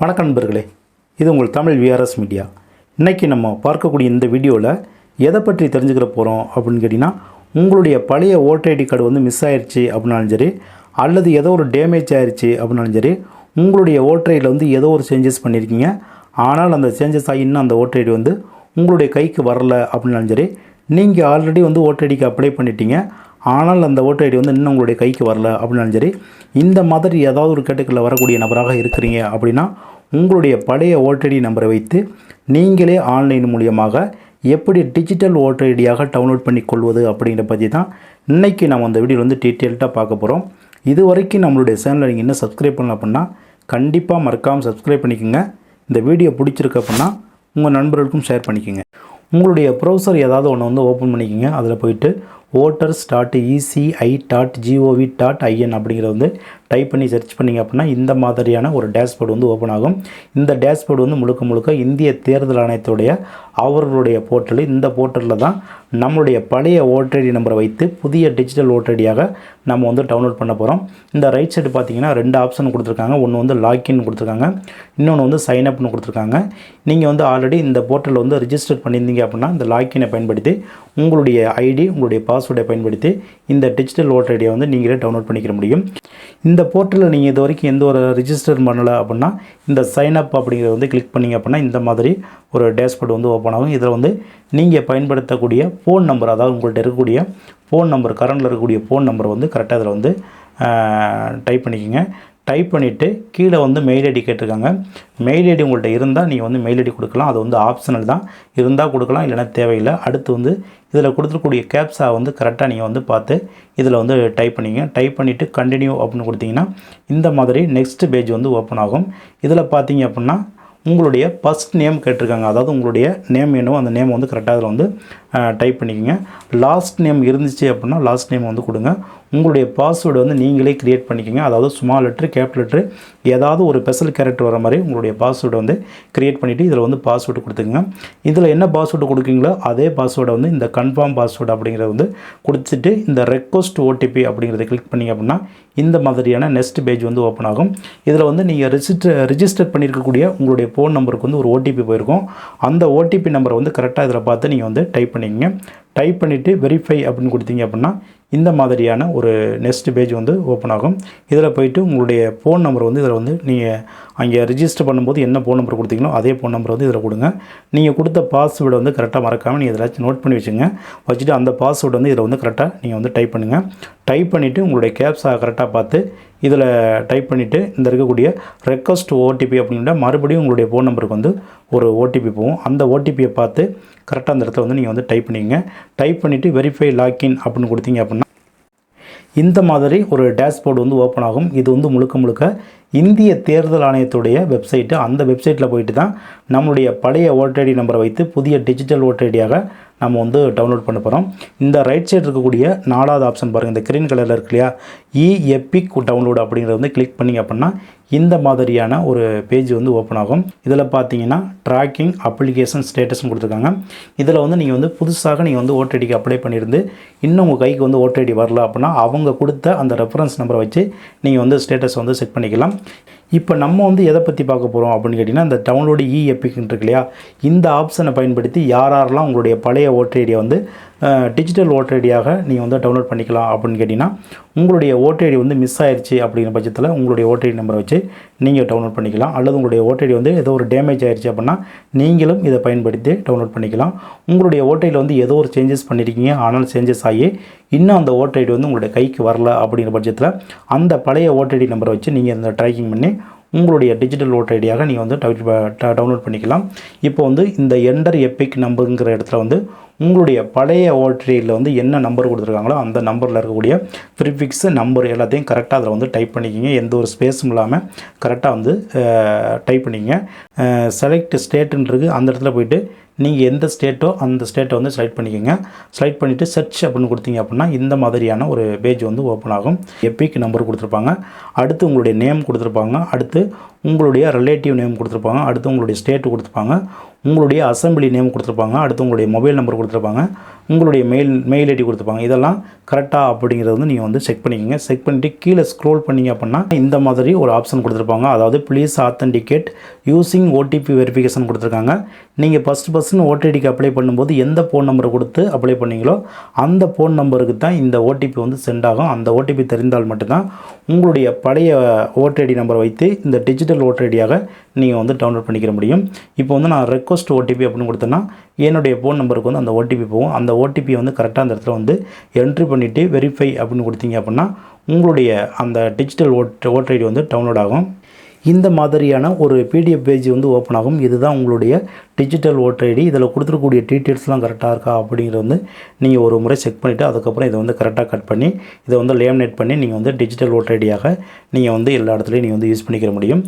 வணக்கம் நண்பர்களே இது உங்கள் தமிழ் விஆர்எஸ் மீடியா இன்றைக்கி நம்ம பார்க்கக்கூடிய இந்த வீடியோவில் எதை பற்றி தெரிஞ்சுக்கிற போகிறோம் அப்படின்னு கேட்டிங்கன்னா உங்களுடைய பழைய ஓட்டர் ஐடி கார்டு வந்து மிஸ் ஆயிடுச்சு அப்படின்னாலும் சரி அல்லது ஏதோ ஒரு டேமேஜ் ஆயிடுச்சு அப்படின்னாலும் சரி உங்களுடைய ஓட்டர் ஐடியில் வந்து ஏதோ ஒரு சேஞ்சஸ் பண்ணியிருக்கீங்க. ஆனால் அந்த சேஞ்சஸ் ஆகி இன்னும் அந்த ஓட்டர் ஐடி வந்து உங்களுடைய கைக்கு வரல அப்படின்னாலும் சரி நீங்கள் ஆல்ரெடி வந்து ஓட்டர் ஐடிக்கு அப்ளை பண்ணிட்டீங்க. ஆனால் அந்த ஓட்டர் ஐடி வந்து இன்னும் உங்களுடைய கைக்கு வரல அப்படின்னாலும் சரி இந்த மாதிரி ஏதாவது ஒரு கேட்டகரியில் வரக்கூடிய நபராக இருக்கிறீங்க அப்படின்னா உங்களுடைய பழைய ஓட்டர் ஐடி நம்பரை வைத்து நீங்களே ஆன்லைன் மூலியமாக எப்படி டிஜிட்டல் ஓட்டர் ஐடியாக டவுன்லோட் பண்ணி கொள்வது அப்படிங்கிற பற்றி தான் இன்றைக்கி நம்ம அந்த வீடியோவில் வந்து டீட்டெயில்டாக பார்க்க போகிறோம் இது வரைக்கும் நம்மளுடைய சேனலை நீங்கள் இன்னும் சப்ஸ்கிரைப் பண்ணல அப்படின்னா கண்டிப்பாக மறக்காமல் சப்ஸ்கிரைப் பண்ணிக்கோங்க. இந்த வீடியோ பிடிச்சிருக்கு அப்படின்னா உங்கள் நண்பர்களுக்கும் ஷேர் பண்ணிக்கோங்க. உங்களுடைய ப்ரௌசர் ஏதாவது ஒன்று வந்து ஓப்பன் பண்ணிக்கோங்க. அதில் போயிட்டு voters dot ECI dot GOV dot IN அப்படிங்கிறது வந்து டைப் பண்ணி சர்ச் பண்ணிங்க அப்படின்னா இந்த மாதிரியான ஒரு டேஷ்போர்டு வந்து ஓப்பன் ஆகும். இந்த டேஷ்போர்டு வந்து முழுக்க முழுக்க இந்திய தேர்தல் ஆணையத்துடைய அவர்களுடைய போர்ட்டல் இந்த போர்ட்டலில் தான் நம்மளுடைய பழைய ஓட்டர் ஐடி நம்பரை வைத்து புதிய டிஜிட்டல் ஓட்டர் ஐடியாக நம்ம வந்து டவுன்லோட் பண்ண போகிறோம் இந்த ரைட் சைடு பார்த்தீங்கன்னா ரெண்டு ஆப்ஷன் கொடுத்துருக்காங்க. ஒன்று வந்து லாக்இன் கொடுத்துருக்காங்க. இன்னொன்று வந்து சைன் அப்னு கொடுத்துருக்காங்க. நீங்கள் வந்து ஆல்ரெடி இந்த போர்ட்டலில் வந்து ரிஜிஸ்டர் பண்ணியிருந்தீங்க அப்படின்னா இந்த லாக்இனை பயன்படுத்தி உங்களுடைய ஐடி உங்களுடைய பாஸ்வேர்டை பயன்படுத்தி இந்த டிஜிட்டல் ஓட்டர் ஐடியை வந்து நீங்களே டவுன்லோட் பண்ணிக்கிற முடியும். இந்த இந்த போர்ட்டலில் நீங்கள் இது வரைக்கும் எந்த ஒரு ரிஜிஸ்டர் பண்ணலை அப்படின்னா இந்த சைன் அப் அப்படிங்கிறத வந்து கிளிக் பண்ணிங்க அப்படின்னா இந்த மாதிரி ஒரு டேஷ்போர்டு வந்து ஓப்பன் ஆகும். இதில் வந்து நீங்கள் பயன்படுத்தக்கூடிய ஃபோன் நம்பர் அதாவது உங்கள்கிட்ட இருக்கக்கூடிய ஃபோன் நம்பர் கரண்டில் இருக்கக்கூடிய ஃபோன் நம்பர் வந்து கரெக்டாக இதில் வந்து டைப் பண்ணிக்கோங்க. டைப் பண்ணிவிட்டு கீழே வந்து மெயில் ஐடி கேட்டிருக்காங்க. மெயில் ஐடி உங்கள்கிட்ட இருந்தால் நீங்கள் வந்து மெயில் ஐடி கொடுக்கலாம். அது வந்து ஆப்ஷனல் தான். இருந்தால் கொடுக்கலாம் இல்லைன்னா தேவையில்லை. அடுத்து வந்து இதில் கொடுத்துருக்கூடிய கேப்ஸா வந்து கரெக்டாக நீங்கள் வந்து பார்த்து இதில் வந்து டைப் பண்ணிங்க. டைப் பண்ணிவிட்டு கண்டினியூ அப்படின்னு கொடுத்தீங்கன்னா இந்த மாதிரி நெக்ஸ்ட் பேஜ் வந்து ஓப்பன் ஆகும். இதில் பார்த்தீங்க அப்படின்னா உங்களுடைய ஃபஸ்ட் நேம் கேட்டிருக்காங்க. அதாவது உங்களுடைய நேம் என்னவோ அந்த நேம் வந்து கரெக்டாக அதில் வந்து டைப் பண்ணிக்கோங்க. லாஸ்ட் நேம் இருந்துச்சு அப்படின்னா லாஸ்ட் நேம் வந்து கொடுங்க. உங்களுடைய பாஸ்வேர்டு வந்து நீங்களே க்ரியேட் பண்ணிக்கோங்க. அதாவது ஸ்மால் லெட்ரு கேப் லெட்ரு ஏதாவது ஒரு ஸ்பெஷல் கேரக்டர் வர மாதிரி உங்களுடைய பாஸ்வேர்டை வந்து க்ரியேட் பண்ணிவிட்டு இதில் வந்து பாஸ்வேர்டு கொடுத்துக்குங்க. இதில் என்ன பாஸ்வேர்டு கொடுக்குறீங்களோ அதே பாஸ்வேர்டை வந்து இந்த கன்ஃபார்ம் பாஸ்வேர்டு அப்படிங்கிறத வந்து கொடுத்துட்டு இந்த ரெக்வஸ்ட் ஓடிபி அப்படிங்கிறத கிளிக் பண்ணிங்க அப்படின்னா இந்த மாதிரியான நெக்ஸ்ட் பேஜ் வந்து ஓப்பன் ஆகும். இதில் வந்து நீங்கள் ரிஜிஸ்டர் ரிஜிஸ்டர் பண்ணியிருக்கக்கூடிய உங்களுடைய ஃபோன் நம்பருக்கு வந்து ஒரு ஓடிபி போயிருக்கும். அந்த ஓடிபி நம்பரை வந்து கரெக்டாக இதில் பார்த்து நீங்கள் வந்து டைப் பண்ணிக்கங்க. டைப் பண்ணிவிட்டு வெரிஃபை அப்படின்னு கொடுத்தீங்க அப்படின்னா இந்த மாதிரியான ஒரு நெக்ஸ்ட் பேஜ் வந்து ஓப்பன் ஆகும். இதில் போயிட்டு உங்களுடைய ஃபோன் நம்பர் வந்து இதில் வந்து நீங்கள் அங்கே ரிஜிஸ்டர் பண்ணும்போது என்ன ஃபோன் நம்பர் கொடுத்தீங்களோ அதே ஃபோன் நம்பர் வந்து இதில் கொடுங்க. நீங்கள் கொடுத்த பாஸ்வேர்டு வந்து கரெக்டாக மறக்காமல் நீங்கள் இதில் நோட் பண்ணி வச்சுங்க. வச்சுட்டு அந்த பாஸ்வேர்டு வந்து இதில் வந்து கரெக்டாக நீங்கள் வந்து டைப் பண்ணுங்கள் டைப் பண்ணிவிட்டு உங்களுடைய கேப்ஸை கரெக்டாக பார்த்து இதில் டைப் பண்ணிவிட்டு இந்த இருக்கக்கூடிய ரெக்வஸ்ட் ஓடிபி அப்படின்னா மறுபடியும் உங்களுடைய ஃபோன் நம்பருக்கு வந்து ஒரு ஓடிபி போகும். அந்த ஓடிபியை பார்த்து கரெக்டாக அந்த இடத்துல வந்து நீங்கள் வந்து டைப் பண்ணிக்கங்க. டைப் பண்ணிவிட்டு வெரிஃபை லாக்இன் அப்படின்னு கொடுத்தீங்க அப்படின்னா இந்த மாதிரி ஒரு டேஷ்போர்டு வந்து ஓப்பன் ஆகும். இது வந்து முழுக்க முழுக்க இந்திய தேர்தல் ஆணையத்துடைய வெப்சைட்டு அந்த வெப்சைட்டில் போயிட்டு தான் நம்மளுடைய பழைய ஓட்டர் ஐடி நம்பரை வைத்து புதிய டிஜிட்டல் ஓட்டர் ஐடியாக நம்ம வந்து டவுன்லோட் பண்ண போகிறோம் இந்த ரைட் சைடு இருக்கக்கூடிய நாலாவது ஆப்ஷன் பாருங்கள் இந்த க்ரீன் கலரில் இருக்கு இல்லையா? E இ எப்பிக் டவுன்லோடு அப்படிங்கிறத வந்து கிளிக் பண்ணிங்க அப்படின்னா இந்த மாதிரியான ஒரு பேஜ் வந்து ஓப்பன் ஆகும். இதில் பார்த்தீங்கன்னா ட்ராக்கிங் அப்ளிகேஷன் ஸ்டேட்டஸ்னு கொடுத்துருக்காங்க. இதில் வந்து நீங்கள் வந்து புதுசாக நீங்கள் வந்து ஓட்டர் அப்ளை பண்ணியிருந்து இன்னும் உங்கள் கைக்கு வந்து ஓட்டர் ஐடி வரல அப்படின்னா அவங்க கொடுத்த அந்த ரெஃபரன்ஸ் நம்பரை வச்சு நீங்கள் வந்து ஸ்டேட்டஸ் வந்து செக் பண்ணிக்கலாம். இப்போ நம்ம வந்து எதை பற்றி பார்க்க போகிறோம் அப்படின்னு கேட்டிங்கன்னா இந்த டவுன்லோடு இ எப்பிக்னு இருக்கு இல்லையா இந்த ஆப்ஷனை பயன்படுத்தி யார் யாரெல்லாம் உங்களுடைய பழைய ஓட்டர் ஐடியை வந்து டிஜிட்டல் ஓட்டர் ஐடியாக நீங்கள் வந்து டவுன்லோட் பண்ணிக்கலாம் அப்படின்னு கேட்டிங்கன்னா உங்களுடைய ஓட்டர் ஐடி வந்து மிஸ் ஆயிடுச்சு அப்படிங்கிற பட்சத்தில் உங்களுடைய ஓட்டர் ஐடி நம்பரை வச்சு நீங்கள் டவுன்லோட் பண்ணிக்கலாம். அல்லது உங்களுடைய ஓடிடி வந்து ஏதோ ஒரு டேமேஜ் ஆயிடுச்சு அப்படின்னா நீங்களும் இதை பயன்படுத்தி டவுன்லோட் பண்ணிக்கலாம். உங்களுடைய ஓடிடியில் வந்து ஏதோ ஒரு சேஞ்சஸ் பண்ணியிருக்கீங்க ஆனால் சேஞ்சஸ் ஆகி இன்னும் அந்த ஓடிடி வந்து உங்களுடைய கைக்கு வரல அப்படிங்கிற பட்சத்தில் அந்த பழைய ஓடிடி நம்பரை வச்சு நீங்கள் இந்த ட்ராக்கிங் பண்ணி உங்களுடைய டிஜிட்டல் ஓட்டர் ஐடியாக நீங்கள் வந்து டவுன்லோட் பண்ணிக்கலாம். இப்போ வந்து இந்த என்டர் எப்பிக் நம்பருங்கிற இடத்துல வந்து உங்களுடைய பழைய ஓட்டரியில் வந்து என்ன நம்பர் கொடுத்துருக்காங்களோ அந்த நம்பரில் இருக்கக்கூடிய ப்ரிஃபிக்ஸு நம்பர் எல்லாத்தையும் கரெக்டாக அதில் வந்து டைப் பண்ணிக்கிங்க. எந்த ஒரு ஸ்பேஸும் இல்லாமல் கரெக்டாக வந்து டைப் பண்ணிக்கிங்க. செலக்ட் ஸ்டேட்டுன்றது அந்த இடத்துல போயிட்டு நீங்கள் எந்த ஸ்டேட்டோ அந்த ஸ்டேட்டை வந்து செலக்ட் பண்ணிக்கோங்க. செலக்ட் பண்ணிவிட்டு சர்ச் அப்படின்னு கொடுத்தீங்க அப்படின்னா இந்த மாதிரியான ஒரு பேஜ் வந்து ஓப்பன் ஆகும். எப்பிக் நம்பர் கொடுத்துருப்பாங்க. அடுத்து உங்களுடைய நேம் கொடுத்துருப்பாங்க. அடுத்து உங்களுடைய ரிலேட்டிவ் நேம் கொடுத்துருப்பாங்க. அடுத்து உங்களுடைய ஸ்டேட்டு கொடுத்துருப்பாங்க. உங்களுடைய அசம்பிளி நேம் கொடுத்துருப்பாங்க அடுத்து உங்களுடைய மொபைல் நம்பர் கொடுத்துருப்பாங்க உங்களுடைய மெயில் மெயில் ஐடி கொடுத்துருப்பாங்க. இதெல்லாம் கரெக்டாக அப்படிங்கிறது வந்து நீங்கள் வந்து செக் பண்ணிக்கோங்க. செக் பண்ணிவிட்டு கீழே ஸ்க்ரோல் பண்ணீங்க அப்படின்னா இந்த மாதிரி ஒரு ஆப்ஷன் கொடுத்துருப்பாங்க. அதாவது please authenticate using OTP verification கொடுத்துருக்காங்க. நீங்கள் ஃபஸ்ட்டு ஃபஸ்ட்டு ஓடிடிக்கு அப்ளை பண்ணும்போது எந்த ஃபோன் நம்பரை கொடுத்து அப்ளை பண்ணீங்களோ அந்த ஃபோன் நம்பருக்கு தான் இந்த ஓடிபி வந்து சென்ட் ஆகும். அந்த ஓடிபி தெரிந்தால் மட்டும்தான் உங்களுடைய பழைய ஓடிடி நம்பரை வைத்து இந்த டிஜிட்டல் ஓடிடியாக நீங்கள் வந்து டவுன்லோட் பண்ணிக்கிற முடியும். இப்போ வந்து நான் ரெக் ரெக்வஸ்ட் ஓடிபி அப்படின்னு கொடுத்தோன்னா என்னுடைய ஃபோன் நம்பருக்கு வந்து அந்த ஓடிபி போகும். அந்த ஓடிபி வந்து கரெக்டாக அந்த இடத்துல வந்து என்ட்ரி பண்ணிவிட்டு வெரிஃபை அப்படின்னு கொடுத்தீங்க அப்படின்னா உங்களுடைய அந்த டிஜிட்டல் ஓட் ஓட்டர் ஐடி வந்து டவுன்லோட் ஆகும். இந்த மாதிரியான ஒரு பிடிஎஃப் பேஜ் வந்து ஓப்பன் ஆகும். இதுதான் உங்களுடைய டிஜிட்டல் ஓட்டர் ஐடி இதில் கொடுத்துருக்கக்கூடிய டீட்டெயில்ஸ்லாம் கரெக்டாக இருக்கா அப்படிங்கிறது வந்து நீங்கள் ஒரு முறை செக் பண்ணிவிட்டு அதுக்கப்புறம் இதை வந்து கரெக்டாக கட் பண்ணி இதை வந்து லேமினேட் பண்ணி நீங்கள் வந்து டிஜிட்டல் ஓட்டர் ஐடியாக நீங்கள் வந்து எல்லா இடத்துலையும் நீங்கள் வந்து யூஸ் பண்ணிக்கிற முடியும்.